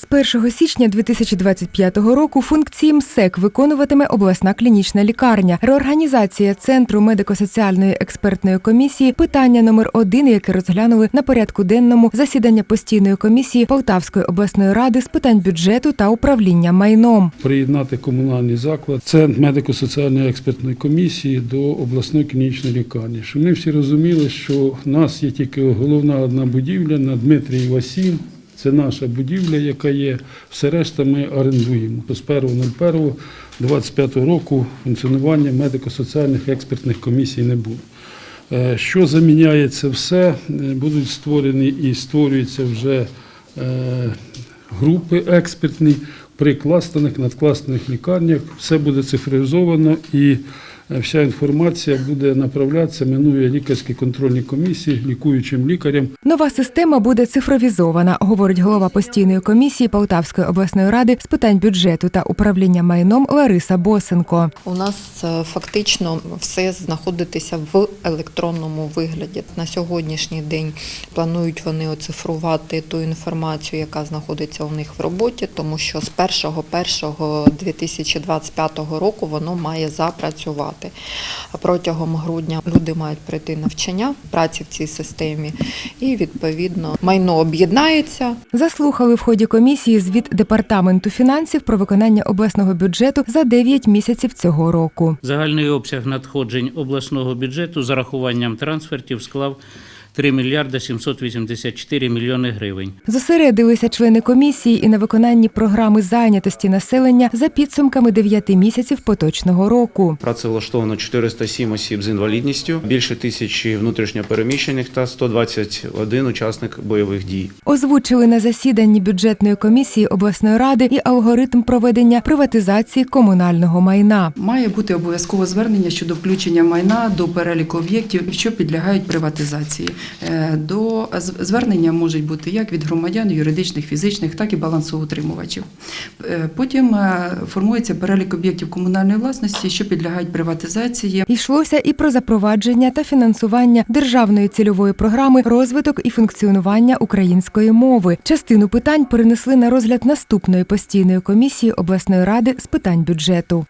З 1 січня 2025 року функції МСЕК виконуватиме обласна клінічна лікарня. Реорганізація центру медико-соціальної експертної комісії питання номер один, яке розглянули на порядку денному засідання постійної комісії Полтавської обласної ради з питань бюджету та управління майном. приєднати комунальний заклад, центр медико-соціальної експертної комісії до обласної клінічної лікарні. Щоб ми всі розуміли, що в нас є тільки головна одна будівля на Дмитрієва 7. Це наша будівля, яка є. Все решта ми орендуємо. З 1.01.25 року функціонування медико-соціальних експертних комісій не було. Е, Що заміняє це все? Е, Будуть створені і створюються вже е, групи експертні при кластерних, надкластерних лікарнях. Все буде цифровізовано і вся інформація буде направлятися, минує лікарські контрольні комісії, лікуючим лікарям. Нова система буде цифровізована, говорить голова постійної комісії Полтавської обласної ради з питань бюджету та управління майном Лариса Босенко. У нас е, фактично все знаходитися в електронному вигляді. На сьогоднішній день планують вони оцифрувати ту інформацію, яка знаходиться у них в роботі, тому що з 1.1.2025 року воно має запрацювати. А Протягом грудня люди мають пройти навчання праці в цій системі, і відповідно майно об'єднається. Заслухали в ході комісії звіт департаменту фінансів про виконання обласного бюджету за 9 місяців цього року. Загальний обсяг надходжень обласного бюджету з рахуванням трансфертів склав 3 мільярда 784 мільйони гривень. Зосередилися члени комісії і на виконанні програми зайнятості населення за підсумками 9 місяців поточного року. Працевлаштовано 407 осіб з інвалідністю, більше тисячі внутрішньопереміщених та 121 учасник бойових дій. Озвучили на засіданні бюджетної комісії обласної ради і алгоритм проведення приватизації комунального майна. Має бути обов'язкове звернення щодо включення майна до переліку об'єктів, що підлягають приватизації. Е, До звернення можуть бути як від громадян, юридичних, фізичних, так і балансоутримувачів. Е, Потім е, формується перелік об'єктів комунальної власності, що підлягають приватизації. Йшлося і про запровадження та фінансування державної цільової програми розвиток і функціонування української мови. Частину питань перенесли на розгляд наступної постійної комісії обласної ради з питань бюджету.